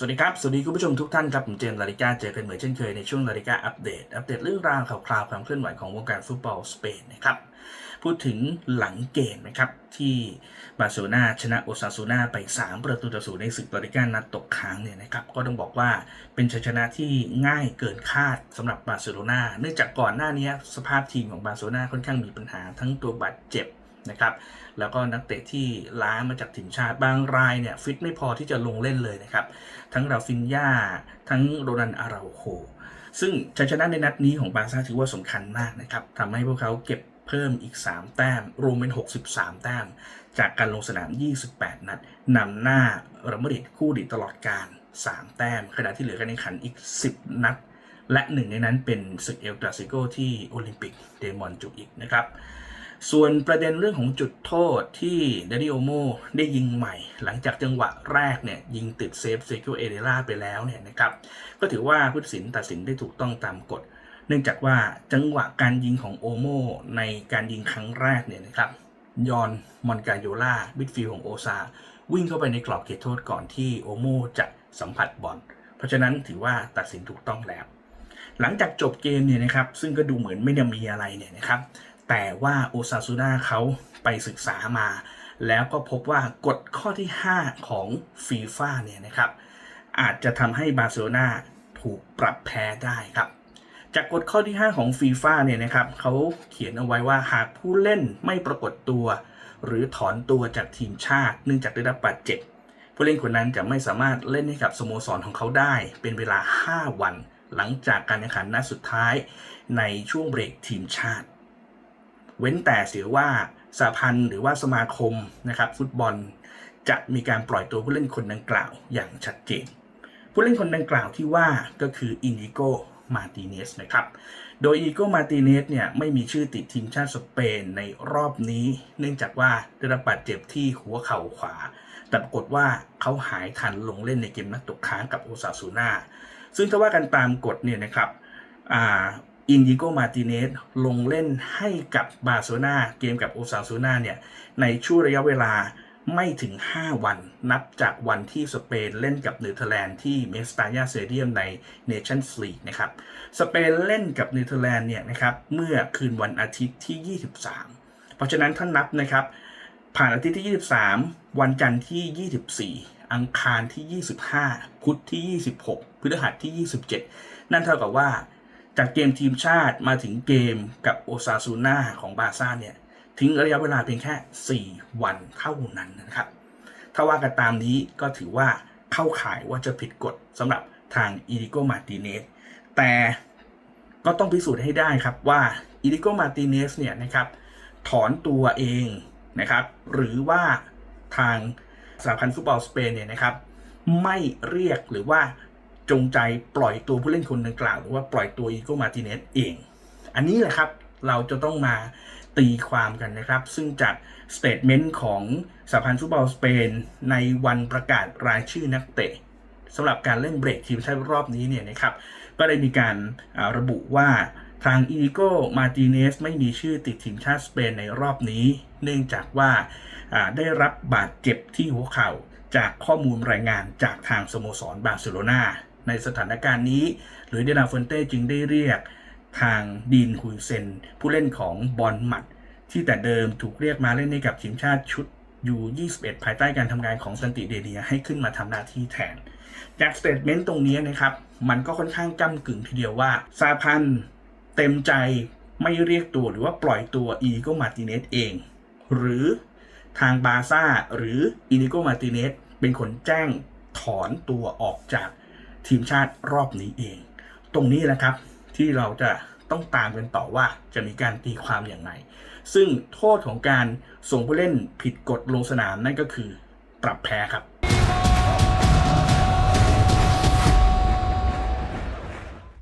สวัสดีครับ สวัสดีคุณผู้ชมทุกท่านครับ ผมเจมส์ลาลิก้าเจอกันเหมือนเช่นเคยในช่วงลาลิก้าอัปเดต อัปเดตเรื่องราวข่าวคราวความเคลื่อนไหวของวงการฟุตบอลสเปนนะครับ พูดถึงหลังเกมนะครับที่บาร์เซโลนาชนะโอซาซูนาไป 3 ประตูต่อศูนย์ในศึกลาลิก้านัดตกค้างเนี่ยนะครับ ก็ต้องบอกว่าเป็นชัยชนะที่ง่ายเกินคาดสำหรับบาร์เซโลนาเนื่องจากก่อนหน้านี้สภาพทีมของบาร์เซโลนาค่อนข้างมีปัญหาทั้งตัวบาดเจ็บ นะครับ แล้วก็นักเตะที่ล้ามาจากทีมชาติบางรายเนี่ยฟิตไม่พอที่จะลงเล่นเลยนะครับ ทั้งราฟินยาทั้งโรนันอาราโค ซึ่งชัยชนะในนัดนี้ของบาร์ซ่าถือว่าสำคัญมากนะครับทำให้พวกเขาเก็บเพิ่มอีก 3 แต้ม รวมเป็น 63 แต้ม จากการลงสนาม 28 นัดนำหน้าเรอัลมาดริดคู่ดีตลอดการ 3 แต้ม ขณะที่เหลือการแข่งขันอีก 10 นัด และหนึ่งในนั้นเป็นศึกเอลตราซิโกที่โอลิมปิกเดมอนจุอีกนะครับ ส่วนประเด็นเรื่องของจุดโทษที่เดนิโอโมได้ยิงใหม่ หลังจากจังหวะแรกเนี่ยยิงติดเซฟเซคิโอเอเดล่าไปแล้วเนี่ยนะครับก็ถือว่าผู้ตัดสินตัดสินได้ถูกต้องตามกฎ เนื่องจากว่าจังหวะการยิงของโอโมในการยิงครั้งแรกเนี่ยนะครับยอนมอนกาโยล่าบิดฟิลของโอซาวิ่งเข้าไปในกรอบเขตโทษก่อนที่โอโมจะสัมผัสบอลเพราะฉะนั้นถือว่าตัดสินถูกต้องแล้ว หลังจากจบเกมเนี่ยนะครับซึ่งก็ดูเหมือนไม่ได้มีอะไรเนี่ยนะครับ แต่ว่าโอซาซูน่าเขาไปศึกษามา แล้วก็พบว่ากฎข้อที่ 5 ของฟีฟ่าเนี่ยนะครับ อาจจะทำให้บาร์เซโลนาถูกปรับแพ้ได้ครับ จากกฎข้อที่ 5 ของฟีฟ่าเนี่ยนะครับเขาเขียนเอาไว้ว่าหากผู้เล่นไม่ปรากฏตัว หรือถอนตัวจากทีมชาติ เนื่องจากได้รับบาดเจ็บผู้เล่นคนนั้นจะไม่สามารถเล่นให้กับสโมสรของเขาได้ เป็นเวลา 5 วัน หลังจากการแข่งขันนัดสุดท้ายในช่วงเบรกทีมชาติ เว้นแต่เสียว่าสหพันธ์หรือว่าสมาคมนะครับฟุตบอลจะมีการปล่อยตัวผู้เล่นคนดังกล่าวอย่างชัดเจน ผู้เล่นคนดังกล่าวที่ว่าก็คืออินิโกมาติเนสนะครับ โดยอินิโกมาติเนสเนี่ยไม่มีชื่อติดทีมชาติสเปนในรอบนี้ เนื่องจากว่าได้รับบาดเจ็บที่หัวเข่าขวา แต่ปรากฏว่าเขาหายทันลงเล่นในเกมนัดตกค้างกับโอซาซูนาซึ่งถ้าว่ากันตามกฎเนี่ยนะครับ อินดิโกมาติเนสลงเล่นให้กับบาร์เซโลนาเกมกับโอซาซูนาเนี่ยในช่วงระยะเวลาไม่ถึง 5 วันนับจากวันที่สเปนเล่นกับเนเธอร์แลนด์ที่เมสตา i าเตเดียมในเนชั่นสลีกนะครับสเปนเล่นกับเนเธอร์แลนด์เนี่ยนะครับเมื่อคืนวันอาทิตย์ที่ 23 เพราะฉะนั้นท่านนับนะครับ ผ่านอาทิตย์ที่ 23 วันจันทร์ที่ 24 อังคารที่ 25 พุธที่ 26 พฤหัสที่ 27 นั่นเท่ากับว่า จากเกมทีมชาติมาถึงเกมกับโอซาซูนาของบาซ่าเนี่ย ทิ้งระยะเวลาเพียงแค่ 4 วันเท่านั้นนะครับ ถ้าว่ากันตามนี้ก็ถือว่าเข้าข่ายว่าจะผิดกฎสำหรับทางอีริโกมาติเนสแต่ก็ต้องพิสูจน์ให้ได้ครับว่าอีริโกมาติเนสเนี่ยนะครับถอนตัวเองนะครับ หรือว่าทางสหพันธ์ฟุตบอลสเปนเนี่ยนะครับ ไม่เรียกหรือว่า จงใจปล่อยตัวผู้เล่นคนดังกล่าว หรือว่าปล่อยตัวอีโกมาติเนสเอง อันนี้แหละครับเราจะต้องมาตีความกันนะครับ ซึ่งจากสเตทเมนต์ของสหพันธ์ฟุตบอลสเปนในวันประกาศรายชื่อนักเตะสำหรับการเล่นเบรกทีมชาติรอบนี้เนี่ยนะครับ ก็ได้มีการาระบุว่าทางอีโกมาติเนสไม่มีชื่อติดทีมชาติสเปนในรอบนี้ เนื่องจากว่าอ่าได้รับบาดเจ็บที่หัวเข่าจากข้อมูลรายงานจากทางสโมสรบาร์เซโลนา ในสถานการณ์นี้ หรือเดนาฟอนเต้จึงได้เรียกทางดีนคุยเซน ผู้เล่นของบอลหมัด ที่แต่เดิมถูกเรียกมาเล่นให้กับทีมชาติชุดยู21 ภายใต้การทำงานของซันติเดเนียให้ขึ้นมาทำหน้าที่แทน จากสเตทเมนต์ตรงนี้นะครับ มันก็ค่อนข้างก้ากึ่งทีเดียวว่าซาพันเต็มใจไม่เรียกตัวหรือว่าปล่อยตัวอีโกมาติเนสเอง หรือทางบาซ่าหรืออินิโกมาติเนสเป็นคนแจ้งถอนตัวออกจาก ทีมชาติรอบนี้เอง ตรงนี้นะครับที่เราจะต้องตามกันต่อว่าจะมีการตีความอย่างไร ซึ่งโทษของการส่งผู้เล่นผิดกฎลงสนามนั่นก็คือปรับแพ้ครับ